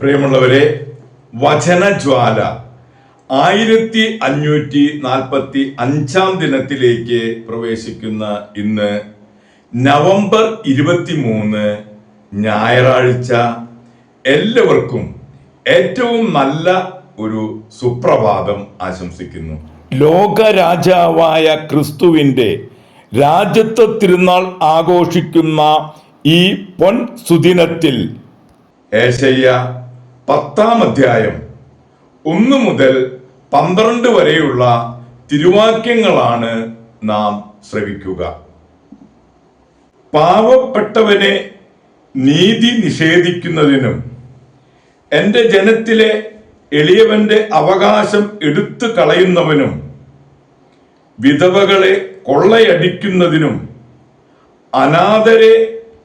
പ്രിയമുള്ളവരെ വചനജ്വാല ആയിരത്തി അഞ്ഞൂറ്റി നാൽപ്പത്തി അഞ്ചാം ദിനത്തിലേക്ക് പ്രവേശിക്കുന്ന ഇന്ന് നവംബർ ഇരുപത്തി മൂന്ന് ഞായറാഴ്ച എല്ലാവർക്കും ഏറ്റവും നല്ല ഒരു സുപ്രഭാതം ആശംസിക്കുന്നു. ലോകരാജാവായ ക്രിസ്തുവിന്റെ രാജ്യത്വ തിരുനാൾ ആഘോഷിക്കുന്ന ഈ പൊൻ സുദിനത്തിൽ ഏശയ്യ പത്താം അധ്യായം ഒന്ന് മുതൽ പന്ത്രണ്ട് വരെയുള്ള തിരുവാക്യങ്ങളാണ് നാം ശ്രവിക്കുക. പാവപ്പെട്ടവനെ നീതി നിഷേധിക്കുന്നതിനും എന്റെ ജനത്തിലെ എളിയവന്റെ അവകാശം എടുത്തു കളയുന്നവനും വിധവകളെ കൊള്ളയടിക്കുന്നതിനും അനാഥരെ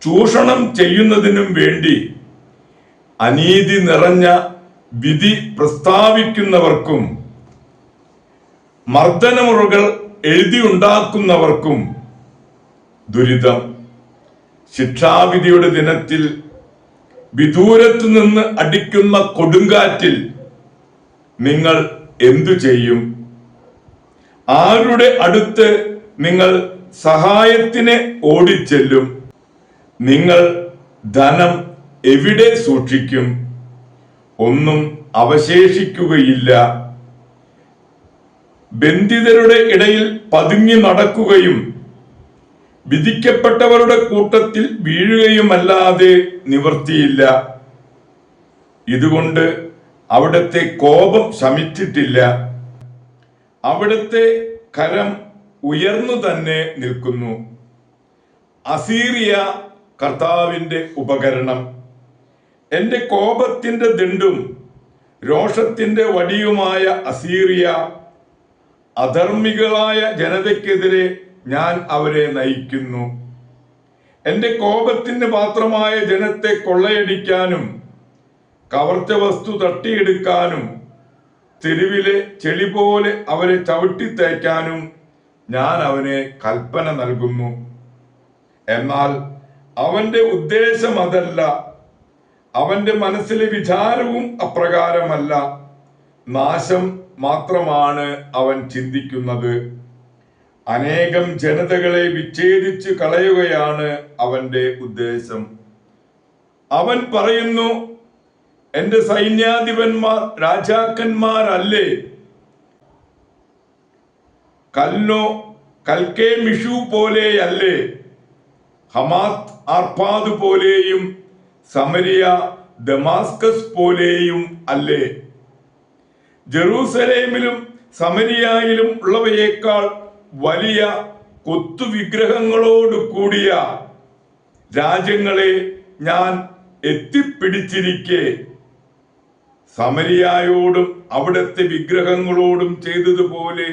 ചൂഷണം ചെയ്യുന്നതിനും വേണ്ടി അനീതി നിറഞ്ഞ വിധി പ്രസ്താവിക്കുന്നവർക്കും മർദ്ദനമുറകൾ എഴുതിയുണ്ടാക്കുന്നവർക്കും ദുരിതം. ശിക്ഷാവിധിയുടെ ദിനത്തിൽ വിദൂരത്തു നിന്ന് അടിക്കുന്ന കൊടുങ്കാറ്റിൽ നിങ്ങൾ എന്തു ചെയ്യും? ആരുടെ അടുത്ത് നിങ്ങൾ സഹായത്തിന് ഓടിച്ചെല്ലും? നിങ്ങൾ ധനം എവിടെ സൂക്ഷിക്കും? ഒന്നും അവശേഷിക്കുകയില്ല. ബന്ധിതരുടെ ഇടയിൽ പതുങ്ങി നടക്കുകയും വിധിക്കപ്പെട്ടവരുടെ കൂട്ടത്തിൽ വീഴുകയുമല്ലാതെ നിവർത്തിയില്ല. ഇതുകൊണ്ട് അവിടുത്തെ കോപം ശമിച്ചിട്ടില്ല. അവിടുത്തെ കരം ഉയർന്നു തന്നെ നിൽക്കുന്നു. അസീറിയ കർത്താവിന്റെ ഉപകരണം. എന്റെ കോപത്തിന്റെ ദണ്ടും രോഷത്തിന്റെ വടിയുമായ അസീറിയ അധർമ്മികളായ ജനതയ്ക്കെതിരെ ഞാൻ അവരെ നയിക്കുന്നു. എന്റെ കോപത്തിന് പാത്രമായ ജനത്തെ കൊള്ളയടിക്കാനും കവർച്ച വസ്തു തട്ടിയെടുക്കാനും തെരുവിലെ ചെളി പോലെ അവരെ ചവിട്ടിത്തേക്കാനും ഞാൻ അവനെ കൽപ്പന നൽകുന്നു. എന്നാൽ അവന്റെ ഉദ്ദേശം അതല്ല. അവന്റെ മനസ്സിലെ വിചാരവും അപ്രകാരമല്ല. നാശം മാത്രമാണ് അവൻ ചിന്തിക്കുന്നത്. അനേകം ജനതകളെ വിച്ഛേദിച്ച് കളയുകയാണ് അവന്റെ ഉദ്ദേശം. അവൻ പറയുന്നു എന്റെ സൈന്യാധിപന്മാർ രാജാക്കന്മാരല്ലേ? കല്ലോ കൽക്കേ മിഷു പോലെയല്ലേ? ഹമാത് ആർപ്പാദ് പോലെയും സമരിയ ദമാസ്കസ് പോലെയും അല്ലേ? ജെറൂസലേമിലും സമരിയായിലും ഉള്ളവയേക്കാൾ വലിയ കൊത്തുവിഗ്രഹങ്ങളോട് കൂടിയ രാജ്യങ്ങളെ ഞാൻ എത്തിപ്പിടിച്ചിരിക്കെ. സമരിയായോടും അവിടുത്തെ വിഗ്രഹങ്ങളോടും ചെയ്തതുപോലെ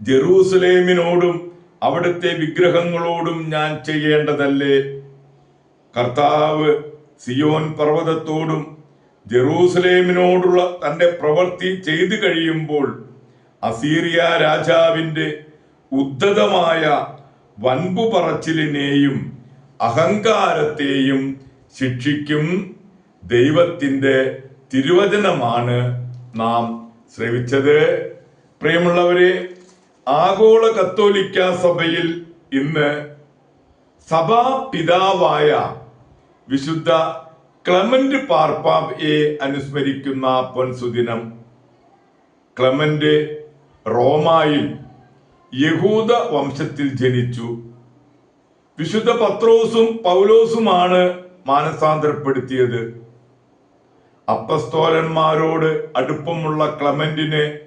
ജെറൂസലേമിനോടും അവിടുത്തെ വിഗ്രഹങ്ങളോടും ഞാൻ ചെയ്യേണ്ടതല്ലേ? കർത്താവ് സിയോൻ പർവതത്തോടും ജെറൂസലേമിനോടുള്ള തന്റെ പ്രവൃത്തി ചെയ്തു കഴിയുമ്പോൾ അസീറിയ രാജാവിന്റെ ഉദ്ധതമായ വൻപു പറച്ചിലിനെയും അഹങ്കാരത്തെയും ശിക്ഷിക്കും ദൈവത്തിന്റെ തിരുവചനമാണ് നാം ശ്രവിച്ചത്. പ്രിയമുള്ളവരെ ആഗോള കത്തോലിക്ക സഭയിൽ ഇന്ന് സഭാ പിതാവായ വിശുദ്ധ ക്ലമന്റ് പാർപ്പാപ്പയെ അനുസ്മരിക്കുന്ന പൊൻസുദിനം. ക്ലമന്റ് റോമായിൽ യഹൂദ വംശത്തിൽ ജനിച്ചു. വിശുദ്ധ പത്രോസും പൗലോസുമാണ് മാനസാന്തരപ്പെടുത്തിയത്. അപ്പസ്തോലന്മാരോട് അടുപ്പമുള്ള ക്ലമന്റിനെ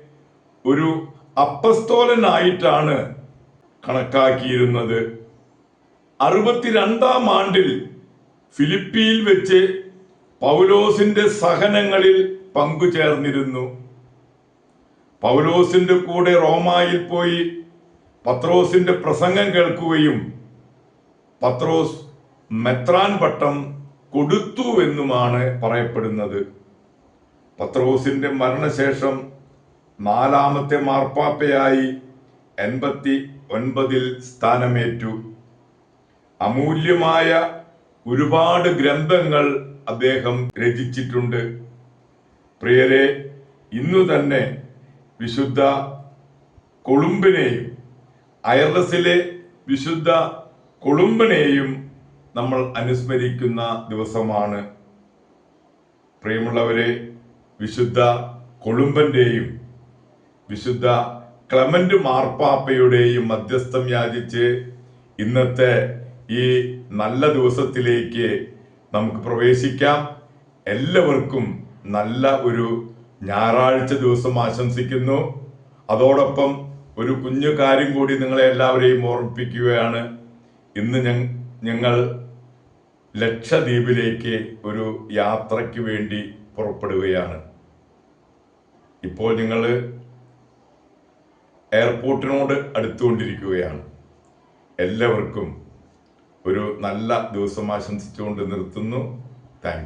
ഒരു അപ്പസ്തോലനായിട്ടാണ് കണക്കാക്കിയിരുന്നത്. അറുപത്തിരണ്ടാം ആണ്ടിൽ ഫിലിപ്പിയിൽ വെച്ച് പൗലോസിന്റെ സഹനങ്ങളിൽ പങ്കുചേർന്നിരുന്നു. പൗലോസിന്റെ കൂടെ റോമായിൽ പോയി പത്രോസിന്റെ പ്രസംഗം കേൾക്കുകയും പത്രോസ് മെത്രാൻ പട്ടം കൊടുത്തുവെന്നുമാണ് പറയപ്പെടുന്നത്. പത്രോസിന്റെ മരണശേഷം നാലാമത്തെ മാർപ്പാപ്പയായി എൺപത്തി ഒൻപതിൽ സ്ഥാനമേറ്റു. അമൂല്യമായ ഒരുപാട് ഗ്രന്ഥങ്ങൾ അദ്ദേഹം രചിച്ചിട്ടുണ്ട്. പ്രിയരെ ഇന്നു തന്നെ വിശുദ്ധ കൊളുമ്പിനെയും അയർലസിലെ വിശുദ്ധ കൊളുമ്പിനെയും നമ്മൾ അനുസ്മരിക്കുന്ന ദിവസമാണ്. പ്രിയമുള്ളവരെ വിശുദ്ധ കൊളുമ്പന്റെയും വിശുദ്ധ ക്ലമന്റ് മാർപ്പാപ്പയുടെയും മധ്യസ്ഥം യാചിച്ച് ഇന്നത്തെ ഈ നല്ല ദിവസത്തിലേക്ക് നമുക്ക് പ്രവേശിക്കാം. എല്ലാവർക്കും നല്ല ഒരു ഞായറാഴ്ച ദിവസം ആശംസിക്കുന്നു. അതോടൊപ്പം ഒരു കുഞ്ഞു കാര്യം കൂടി നിങ്ങളെ എല്ലാവരെയും ഓർമ്മിപ്പിക്കുകയാണ്. ഇന്ന് ഞങ്ങൾ ലക്ഷദ്വീപിലേക്ക് ഒരു യാത്രയ്ക്ക് വേണ്ടി പുറപ്പെടുകയാണ്. ഇപ്പോൾ നിങ്ങൾ എയർപോർട്ടിനോട് അടുത്തുകൊണ്ടിരിക്കുകയാണ്. എല്ലാവർക്കും ഒരു നല്ല ദിവസം ആശംസിച്ചുകൊണ്ട് നിർത്തുന്നു. താങ്ക്